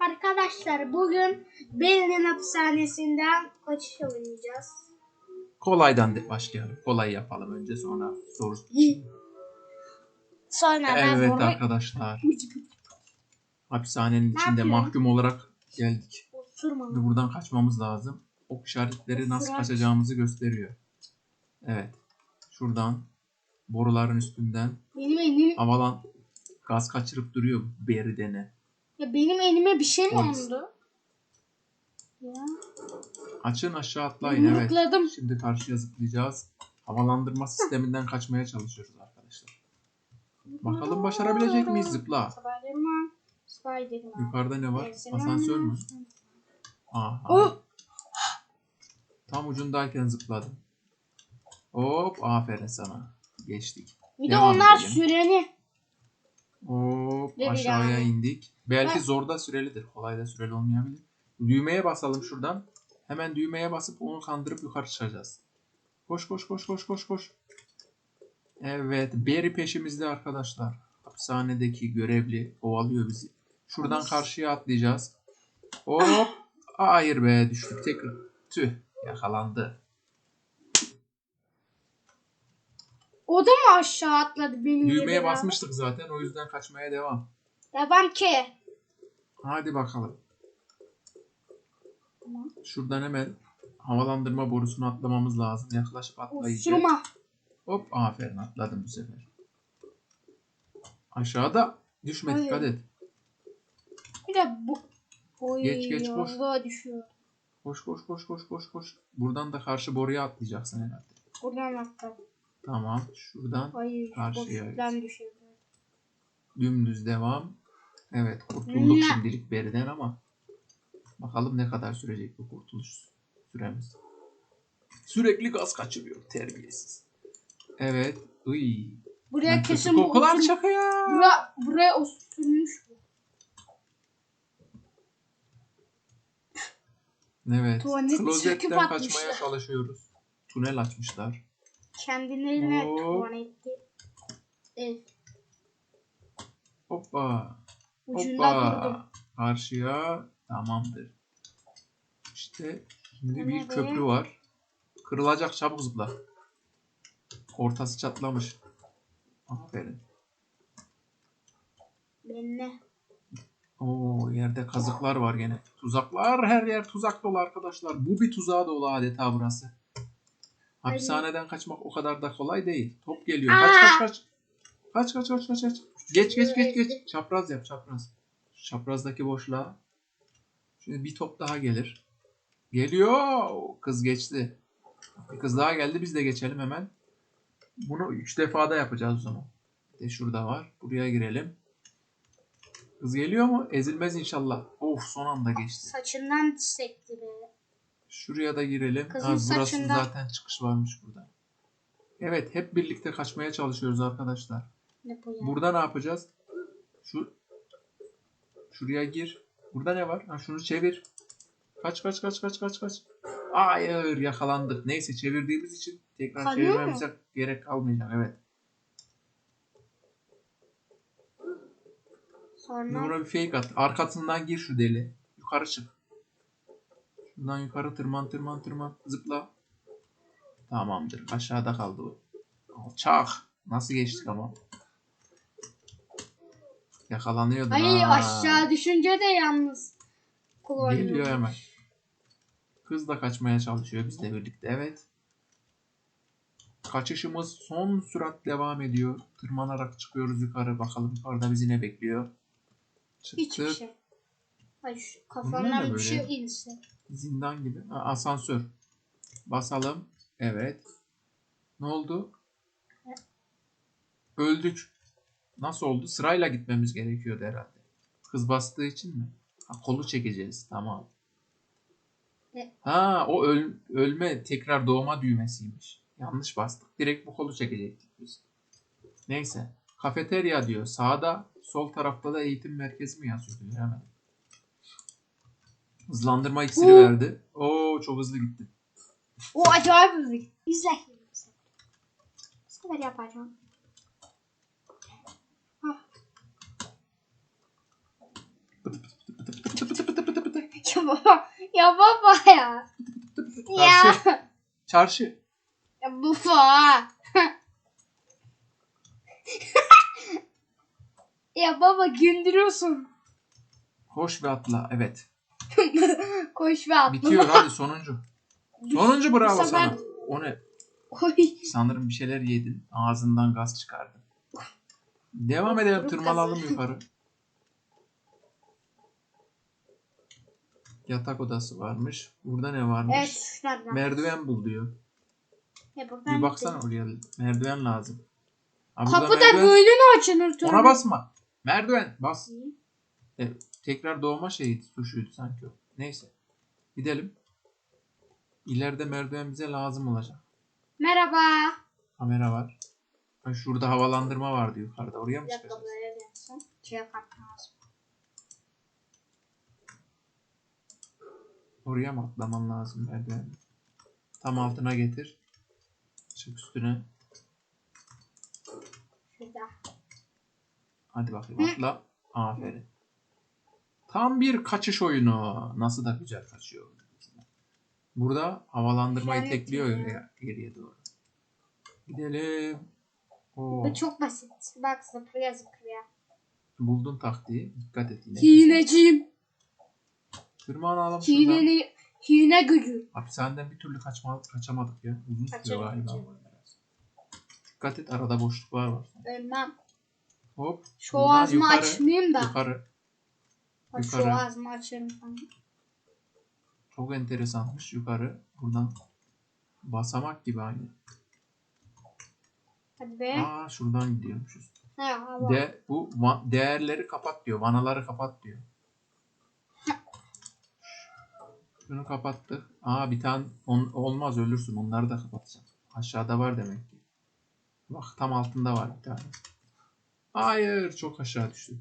Arkadaşlar bugün Berlin hapishanesinden kaçış oynayacağız. Kolaydan de başlayalım. Kolay yapalım önce sonra soru. Sonra ben Evet bunu arkadaşlar. Hapishanenin içinde mahkum olarak geldik. Şimdi buradan kaçmamız lazım. Ok işaretleri nasıl Sıra- kaçacağımızı gösteriyor. Evet. Şuradan boruların üstünden Benim elim havalan gaz kaçırıp duruyor beri dene. Ya benim elime bir şey mi Polis. oldu? Ya. Açın aşağı atlayın evet. Yumrukladım. Şimdi karşıya zıplayacağız. Havalandırma sisteminden kaçmaya çalışıyoruz arkadaşlar. Bakalım başarabilecek miyiz zıpla. Spiderman. Spiderman. Yukarıda ne var? Spiderman. Asansör mü? Aha. Oh! Tam ucundayken zıpladım. Hop aferin sana. Geçtik. Bir de Devam onlar edelim. süreni. Hop aşağıya indik. Belki Ben- zorda sürelidir. Kolay da süreli olmayabilir. Düğmeye basalım şuradan. Hemen düğmeye basıp onu kandırıp yukarı çıkacağız. Koş koş koş koş koş koş. Evet. Barry peşimizde arkadaşlar. Hapishanedeki görevli kovalıyor bizi. Şuradan karşıya atlayacağız. Hop. Hayır be düştük tekrar. Tüh yakalandı. O da mı aşağı atladı benim Düğmeye ya? basmıştık zaten o yüzden kaçmaya devam. Devam ki. Hadi bakalım. Tamam. Şuradan hemen havalandırma borusunu atlamamız lazım. Yaklaşıp atlayacağız. Osurma. Hop aferin atladım bu sefer. Aşağıda düşme Hayır. dikkat et. Bir de bu. Oy, Geç, geç, koş. Düşüyor. Koş koş koş koş koş koş. Buradan da karşı boruya atlayacaksın herhalde. Buradan atladım. Tamam. Şuradan Hayır. Karşıya boşluktan düşürdüm. dümdüz devam. Evet kurtulduk Ne? şimdilik beriden ama bakalım ne kadar sürecek bu kurtuluş süremiz. Sürekli gaz kaçırıyor terbiyesiz. Evet. Iy. Buraya Ne kötü kesin bu kokular çakıyor. Bura, buraya osurmuş bu. Evet. Tuvalet çöküp Klozetten atmışlar. kaçmaya çalışıyoruz. Tünel açmışlar. Kendilerine Oo. tuvaletti. Ev. Hoppa. Ucunda durdum. Hoppa. Karşıya. Tamamdır. İşte şimdi Bu bir ne be? köprü var. Kırılacak çabuk zıpla. Ortası çatlamış. Aferin. Benle. Oo yerde kazıklar var gene. Tuzaklar her yer tuzak dolu arkadaşlar. Bu bir tuzağa dolu adeta burası. Hapishaneden kaçmak o kadar da kolay değil. Top geliyor. Kaç kaç kaç. Kaç kaç kaç kaç kaç. Geç geç geç geç. Çapraz yap çapraz. Çaprazdaki boşluğa. Şimdi bir top daha gelir. Geliyor. Kız geçti. Bir kız daha geldi. Biz de geçelim hemen. Bunu üç defada yapacağız o zaman. De şurada var. Buraya girelim. Kız geliyor mu? Ezilmez inşallah. Of son anda geçti. Saçından sekti be. Şuraya da girelim. Kızın Ha, burası saçından- zaten çıkış varmış burada. Evet hep birlikte kaçmaya çalışıyoruz arkadaşlar. Ne bu ya? Burada ne yapacağız? Şu şuraya gir. Burada ne var? Ha şunu çevir. Kaç kaç kaç kaç kaç kaç. Hayır yakalandık. Neyse çevirdiğimiz için tekrar Kalıyor mu? çevirmemize gerek kalmayacak. Evet. Sonra buna bir fake at. Arkasından gir şu deli. Yukarı çık. Şuradan yukarı tırman tırman tırman. Zıpla. Tamamdır. Aşağıda kaldı o. Alçak. Nasıl geçtik ama? Yakalanıyordun Ay ha. aşağı düşünce de yalnız kullanıyor. Geliyor hemen. Kız da kaçmaya çalışıyor bizle birlikte. Evet. Kaçışımız son sürat devam ediyor. Tırmanarak çıkıyoruz yukarı. Bakalım yukarıda bizi ne bekliyor. Hiçbir Çıktık. şey. Ay şu kafandan bir böyle? şey inse. Zindan gibi. Ha, asansör. Basalım. Evet. Ne oldu? Öldük. Nasıl oldu? Sırayla gitmemiz gerekiyordu herhalde. Kız bastığı için mi? Ha, kolu çekeceğiz. Tamam. E- Ha o öl- ölme tekrar doğma düğmesiymiş. Yanlış bastık. Direkt bu kolu çekecektik biz. Neyse. Kafeterya diyor. Sağda sol tarafta da eğitim merkezi mi yazıyor diyor hemen. Hızlandırma iksiri Bu- verdi. Oo çok hızlı gitti. O acayip hızlı. İzle. Bu sefer yapacağım. Ah. baba. Ya baba ya. ya. Çarşı. Çarşı. Ya baba. ya baba gündürüyorsun. Koş ve atla. Evet. Koş ve atla. Bitiyor hadi sonuncu. Sonuncu bravo sefer- sana. O ne? Koy. Sanırım bir şeyler yedin. Ağzından gaz çıkardın. Devam edelim. Tırmalalım yukarı. Yatak odası varmış. Burada ne varmış? Evet şuradan. Merdiven bul diyor. Ya buradan Bir baksana oraya. Merdiven lazım. Ha, burada Kapı da merdiven- böyle mi açılır? Ona basma. Merdiven bas. Hı. Tekrar doğma şeyi tuşuydu sanki o. Neyse. Gidelim. İleride merdiven bize lazım olacak. Merhaba. Kamera var. Ha, şurada havalandırma vardı yukarıda. Oraya mı Bir dakika çıkacağız? böyle yapsın. Şey lazım. Oraya mı atlaman lazım merdiven? Tam altına getir. Çık üstüne. Şurada. Hadi bakayım atla. Aferin. Tam bir kaçış oyunu. Nasıl da güzel kaçıyor. Burada havalandırmayı Lanet tekliyor ya. geriye doğru. Gidelim. Oo, Bu çok basit. Bak zıplaya zıplaya. buldun taktiği. Dikkat et yine. Hineciyim. Tırmanalım şuradan. Hileli, hile gücü. Hapishaneden bir türlü kaçma, kaçamadık ya. Uzun galiba. kaçarım. biraz. Dikkat et arada boşluklar var. Ölmem. Hop. Şu buradan ağzımı yukarı, açmayayım da. Yukarı. Bak şu yukarı. ağzımı falan. Çok enteresanmış yukarı. Buradan basamak gibi aynı. Hadi be. Aa şuradan gidiyormuşuz. He. De bu değerleri kapat diyor. Vanaları kapat diyor. Şunu kapattık. Aa bir tane on- olmaz ölürsün. Onları da kapatacağım. Aşağıda var demek ki. Bak tam altında var bir tane. Hayır çok aşağı düştü.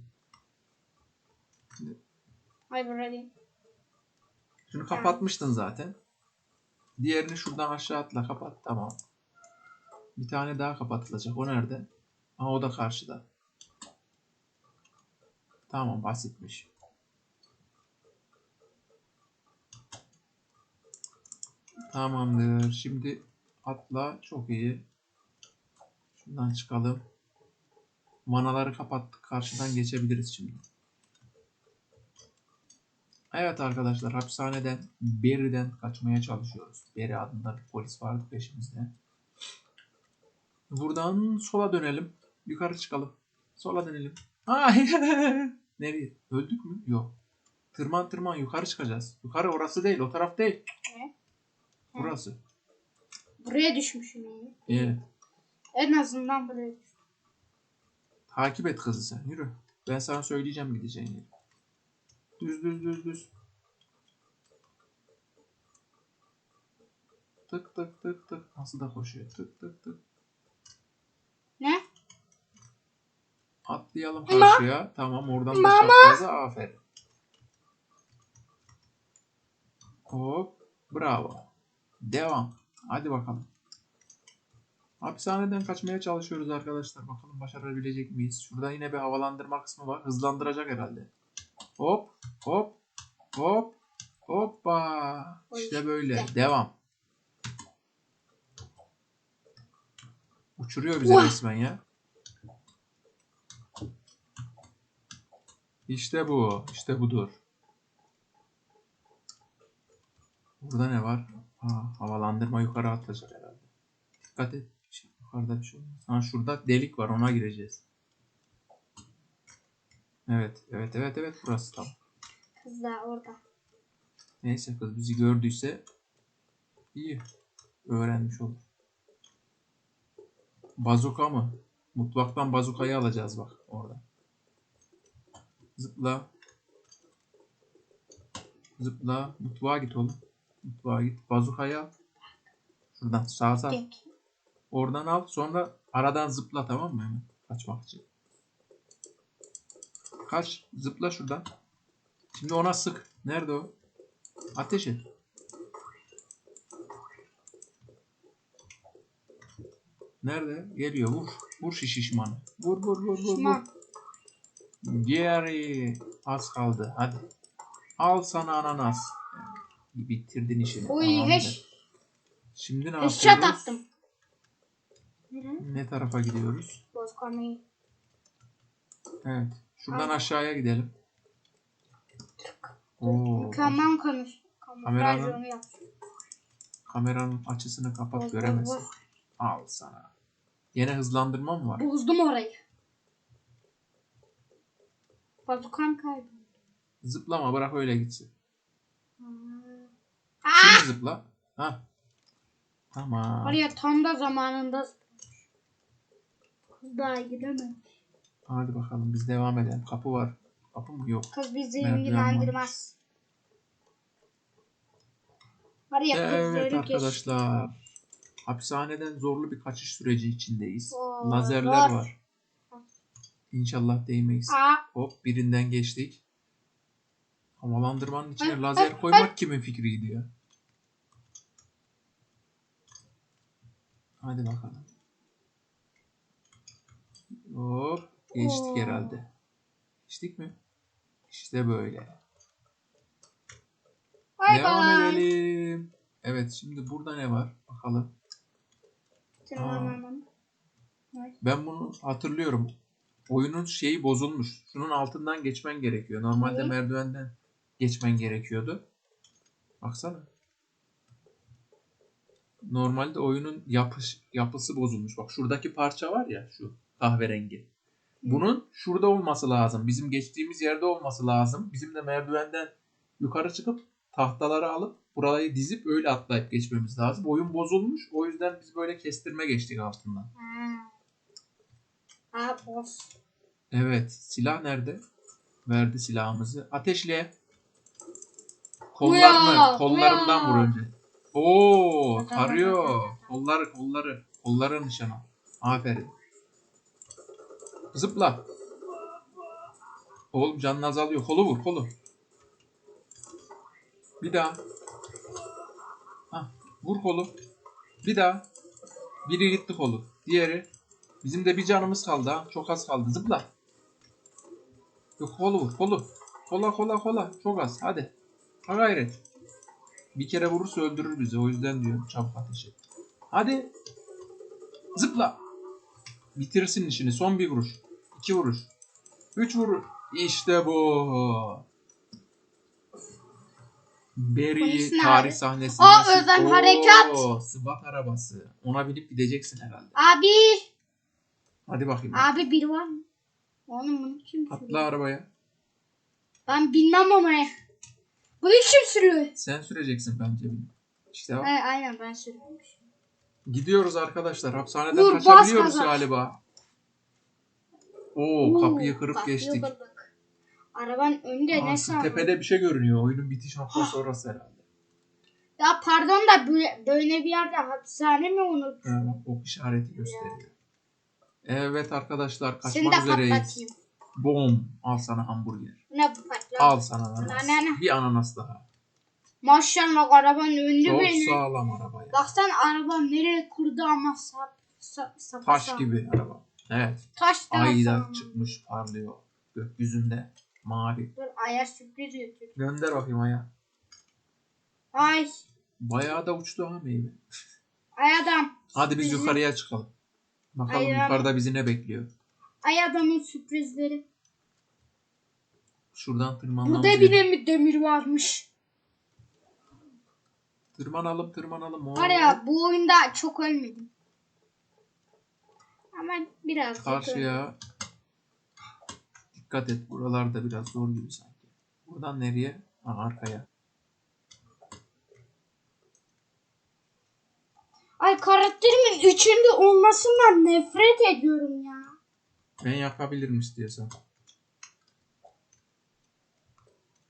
Böyle değil. Şunu kapatmıştın zaten. Diğerini şuradan aşağı atla kapat. Tamam. Bir tane daha kapatılacak. O nerede? Aa o da karşıda. Tamam basitmiş. Tamamdır. Şimdi atla. Çok iyi. Şuradan çıkalım. Vanaları kapattık. Karşıdan geçebiliriz şimdi. Evet arkadaşlar hapishaneden Barry'den kaçmaya çalışıyoruz. Barry adında bir polis vardı peşimizde. Buradan sola dönelim. Yukarı çıkalım. Sola dönelim. Hayır. Nereye? Öldük mü? Yok. Tırman tırman yukarı çıkacağız. Yukarı orası değil. O taraf değil. Ne? Burası. Buraya düşmüşüm yani. Evet. En azından buraya düşmüşüm. Takip et kızı sen. Yürü. Ben sana söyleyeceğim gideceğin yeri. Düz düz düz düz. Tık tık tık tık. Nasıl da koşuyor. Tık tık tık. Ne? Atlayalım karşıya. Tamam oradan da çapraza. Aferin. Hop. Bravo. Devam. Hadi bakalım. Hapishaneden kaçmaya çalışıyoruz arkadaşlar. Bakalım başarabilecek miyiz? Şurada yine bir havalandırma kısmı var. Hızlandıracak herhalde. Hop. Hop. Hop. Hoppa. İşte böyle. Devam. Uçuruyor bizi Vah. resmen ya. İşte bu. İşte budur. Burada ne var? Aa, havalandırma yukarı atacak herhalde. Dikkat et. Şey, Yukarıda bir şey olmaz. Ha, şurada delik var. Ona gireceğiz. Evet. Evet. Evet. Evet. Burası tam. Kız da orada. Neyse kız bizi gördüyse iyi. Öğrenmiş olur. Bazuka mı? Mutfaktan bazukayı alacağız bak orada. Zıpla. Zıpla. Mutfağa git oğlum. Mutfağa git. Bazukayı al. Şuradan sağa sağ. Oradan al. Sonra aradan zıpla tamam mı? Hemen kaçmak için. Kaç. Zıpla şuradan. Şimdi ona sık. Nerede o? Ateş et. Nerede? Geliyor. Vur. Vur şişişmanı. Vur vur vur vur. vur. Şişman. Geri. Az kaldı. Hadi. Al sana ananas. Bitirdin işini. Oy Tamamdır. heş. Şimdi ne Headshot yapıyoruz? attım. Nere? Ne tarafa gidiyoruz? Bozkır'ı. Evet. Şuradan aşağıya gidelim. Oo, Mükemmel konuş. Kameranın- kameranın açısını kapat Boz, göremezsin. boz. Al sana. Yine hızlandırma mı var? Bozdum orayı. Bazukam kayboldu. Zıplama bırak öyle gitsin. Aa, Şimdi zıpla. Ha. Tamam. oraya tam da zamanında daha gidemem. Hadi bakalım biz devam edelim. Kapı var. Kapı mı? Yok. Kız bizi Merdiven ilgilendirmez. Var ya Evet arkadaşlar. Hapishaneden zorlu bir kaçış süreci içindeyiz. Oo, Lazerler zor. var. İnşallah değmeyiz. Aa, Hop birinden geçtik. Havalandırmanın içine Ay, lazer ay, koymak kimin fikriydi ya? Hadi bakalım. Hop geçtik Oo. herhalde. Geçtik mi? İşte böyle. bay Devam bay. edelim. Evet şimdi burada ne var? Bakalım. Tırmanamam. Ben bunu hatırlıyorum. Oyunun şeyi bozulmuş. Şunun altından geçmen gerekiyor. Normalde Ne? merdivenden geçmen gerekiyordu. Baksana. Normalde oyunun yapış, yapısı bozulmuş. Bak şuradaki parça var ya şu kahverengi. Bunun şurada olması lazım. Bizim geçtiğimiz yerde olması lazım. Bizim de merdivenden yukarı çıkıp tahtaları alıp burayı dizip öyle atlayıp geçmemiz lazım. Oyun bozulmuş. O yüzden biz böyle kestirme geçtik altından. Ha. Aa, boz. Evet. Silah nerede? Verdi silahımızı. Ateşle. Kollarını, Uya, kollarından uya. vur önce. Oo, tarıyor. Kolları, kolları. Kolları nişan al. Aferin. Zıpla. Oğlum canın azalıyor. Kolu vur, kolu. Bir daha. Hah, vur kolu. Bir daha. Biri gitti kolu. Diğeri. Bizim de bir canımız kaldı ha. Çok az kaldı. Zıpla. Yok kolu vur, kolu. Kola kola kola. Çok az. Hadi. Ha gayret. Bir kere vurursa öldürür bizi. O yüzden diyorum çabuk ateş et. Hadi. Zıpla. Bitirsin işini. Son bir vuruş. İki vuruş. Üç vuruş. İşte bu. Barry Polis nerede? tarih sahnesinde. Aa, özel harekat. SWAT arabası. Ona binip gideceksin herhalde. Abi. Hadi bakayım. Abi biri var mı? Oğlum bunu kim Atla sürüyor? arabaya. Ben bilmem ama ya. Bunu kim sürüyor? Sen süreceksin bence bunu. İşte bak. He, aynen ben sürüyorum. Gidiyoruz arkadaşlar. Hapishaneden Vur, bas kaçabiliyoruz gaza. galiba. Oo, kapıyı kırıp kapıyı geçtik. kırdık. Arabanın önünde Aa, ne sandın? tepede bir şey görünüyor. Oyunun bitiş noktası orası herhalde. Ya pardon da böyle, böyle bir yerde hapishane mi unut? Ha, bak, ok işareti gösteriyor. Evet arkadaşlar kaçmak de üzereyiz. Bom. Al sana hamburger. Ne bu patlat? Al sana ananas. Anne. Bir ananas daha. Maşallah arabanın önünde Çok benim. sağlam araba ya. Baksan araba nereye kurdu ama sap, sap, sap, Taş sap. gibi araba. Evet. Taş da Ay da sağlam. çıkmış parlıyor. Gökyüzünde. Mavi. Dur aya sürpriz götür. Gönder bakayım aya. Ay. Bayağı da uçtu ha meyve. Ay adam. Hadi biz yukarıya çıkalım. Bakalım Ay, yukarıda bizi ne bekliyor. Ay adamın sürprizleri. Şuradan tırmanmamız Burada gerekiyor. bile mi demir varmış? Tırmanalım tırmanalım. Oo. Var ya bu oyunda çok ölmedim. Ama biraz Karşıya. Dikkat et buralarda biraz zor gibi sanki. Buradan nereye? Ha, arkaya. Ay karakterimin içinde olmasından nefret ediyorum ya. Ben yakabilirim istiyorsan.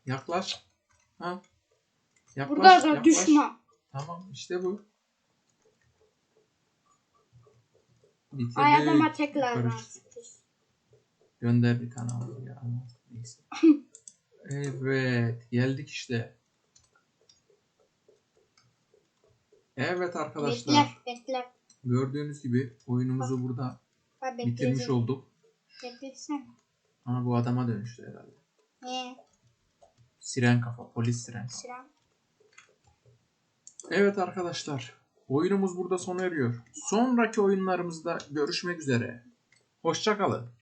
Yaklaş. Ha. Yaklaş, Burada da yaklaş. düşman. Tamam işte bu. Bitirdik. Ay adama tekrar. Gönder bir tane al ya. Neyse. evet. Geldik işte. Evet arkadaşlar. Bekle bekle. Gördüğünüz gibi oyunumuzu burada Ha, bitirmiş olduk. Beklesene. Ama bu adama dönüştü herhalde. Ne? Siren kafa. Polis siren. Sıra. Evet arkadaşlar. Oyunumuz burada sona eriyor. Sonraki oyunlarımızda görüşmek üzere. Hoşçakalın.